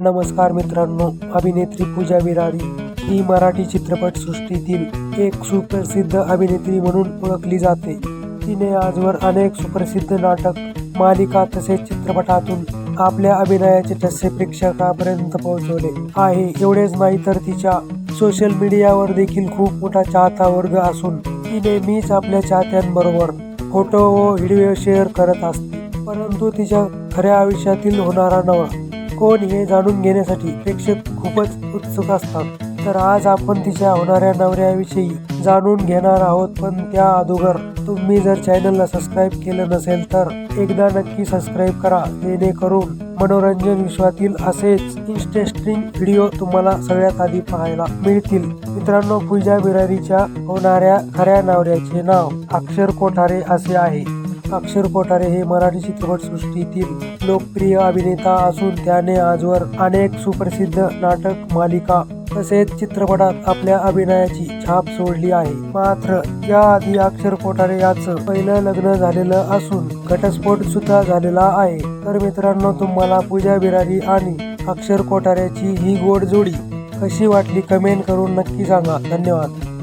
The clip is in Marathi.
नमस्कार मित्रांनो अभिनेत्री पूजा विराडी ही मराठी चित्रपटसृष्टीतील एक सुप्रसिद्ध अभिनेत्री म्हणून ओळखली जाते. तिने आजवर अनेक सुप्रसिद्ध नाटक मालिका तसेच चित्रपटातून आपल्या अभिनयाचे ठसे प्रेक्षकापर्यंत पोहोचवले आहे. एवढेच नाही तर तिच्या सोशल मीडियावर देखील खूप मोठा चाहता वर्ग असून तिने मीच आपल्या चाहत्यांबरोबर फोटो व व्हिडिओ शेअर करत असते. परंतु तिच्या खऱ्या आयुष्यातील होणारा नवरा कोण हे जाणून घेण्यासाठी प्रेक्षक खूपच उत्सुक असतात. तर आज आपण तिच्या होणाऱ्या नवऱ्याविषयी जाणून घेणार आहोत पण त्या अगोदर तुम्ही जर चॅनलला सबस्क्राईब केलं नसेल तर एकदा नक्की सबस्क्राईब करा जेणेकरून मनोरंजन विश्वातील असेच इंटरेस्टिंग व्हिडिओ तुम्हाला सगळ्यात आधी पाहायला मिळतील. मित्रांनो पूजा बिरारीच्या होणाऱ्या खऱ्या नवऱ्याचे नाव अक्षर कोठारे असे आहे. अक्षर कोठारे हे मराठी चित्रपटसृष्टीतील लोकप्रिय अभिनेता असून त्याने आजवर अनेक सुप्रसिद्ध नाटक मालिका तसेच चित्रपटात आपल्या अभिनयाची छाप सोडली आहे. मात्र याआधी अक्षर कोठारे याचं पहिलं लग्न झालेलं असून घटस्फोट सुद्धा झालेला आहे. तर मित्रांनो तुम्हाला पूजा बिरारी आणि अक्षर कोठाऱ्याची ही गोड जोडी कशी वाटली कमेंट करून नक्की सांगा. धन्यवाद.